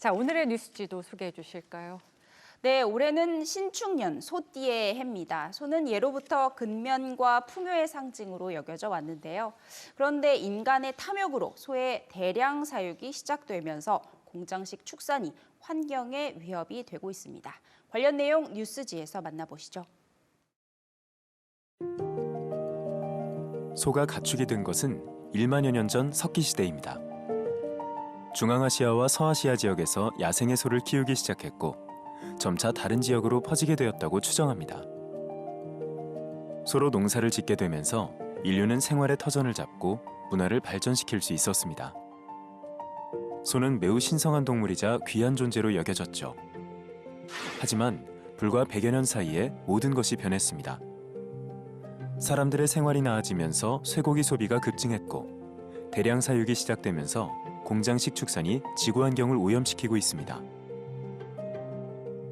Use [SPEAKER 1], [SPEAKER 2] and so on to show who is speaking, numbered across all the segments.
[SPEAKER 1] 자, 오늘의 뉴스지도 소개해 주실까요?
[SPEAKER 2] 네, 올해는 신축년 소띠의 해입니다. 소는 예로부터 근면과 풍요의 상징으로 여겨져 왔는데요. 그런데 인간의 탐욕으로 소의 대량 사육이 시작되면서 공장식 축산이 환경에 위협이 되고 있습니다. 관련 내용 뉴스지에서 만나보시죠.
[SPEAKER 3] 소가 가축이 된 것은 1만여 년 전 석기 시대입니다. 중앙아시아와 서아시아 지역에서 야생의 소를 키우기 시작했고 점차 다른 지역으로 퍼지게 되었다고 추정합니다. 소로 농사를 짓게 되면서 인류는 생활의 터전을 잡고 문화를 발전시킬 수 있었습니다. 소는 매우 신성한 동물이자 귀한 존재로 여겨졌죠. 하지만 불과 100여 년 사이에 모든 것이 변했습니다. 사람들의 생활이 나아지면서 쇠고기 소비가 급증했고 대량 사육이 시작되면서 공장 식 축산이 지구 환경을 오염시키고 있습니다.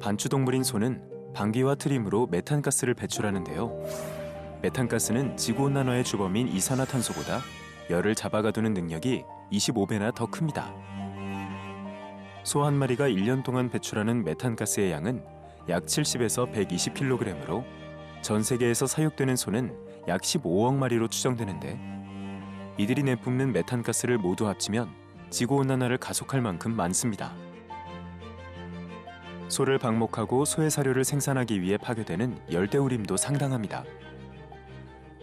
[SPEAKER 3] 반추동물인 소는 방귀와 트림으로 메탄가스를 배출하는데요. 메탄가스는 지구 온난화의 주범인 이산화탄소보다 열을 잡아가두는 능력이 25배나 더 큽니다. 소 한 마리가 1년 동안 배출하는 메탄가스의 양은 약 70에서 120kg으로 전 세계에서 사육되는 소는 약 15억 마리로 추정되는데 이들이 내뿜는 메탄가스를 모두 합치면 지구 온난화를 가속할 만큼 많습니다. 소를 방목하고 소의 사료를 생산하기 위해 파괴되는 열대우림도 상당합니다.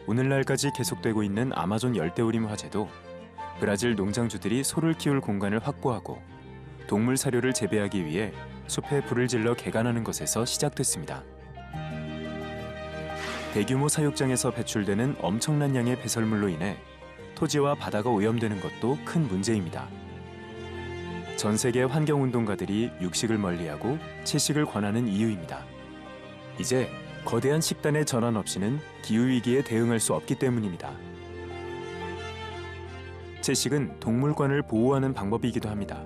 [SPEAKER 3] 오늘날까지 계속되고 있는 아마존 열대우림 화재도 브라질 농장주들이 소를 키울 공간을 확보하고 동물 사료를 재배하기 위해 숲에 불을 질러 개간하는 것에서 시작됐습니다. 대규모 사육장에서 배출되는 엄청난 양의 배설물로 인해 토지와 바다가 오염되는 것도 큰 문제입니다. 전 세계 환경운동가들이 육식을 멀리하고 채식을 권하는 이유입니다. 이제 거대한 식단의 전환 없이는 기후위기에 대응할 수 없기 때문입니다. 채식은 동물권을 보호하는 방법이기도 합니다.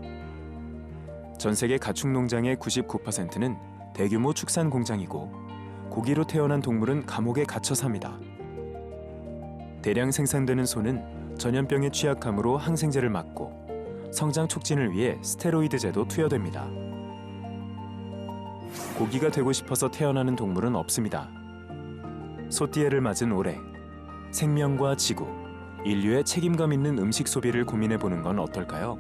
[SPEAKER 3] 전 세계 가축 농장의 99%는 대규모 축산 공장이고 고기로 태어난 동물은 감옥에 갇혀 삽니다. 대량 생산되는 소는 전염병에 취약함으로 항생제를 맞고 성장 촉진을 위해 스테로이드제도 투여됩니다. 고기가 되고 싶어서 태어나는 동물은 없습니다. 소띠에를 맞은 올해 생명과 지구, 인류의 책임감 있는 음식 소비를 고민해 보는 건 어떨까요?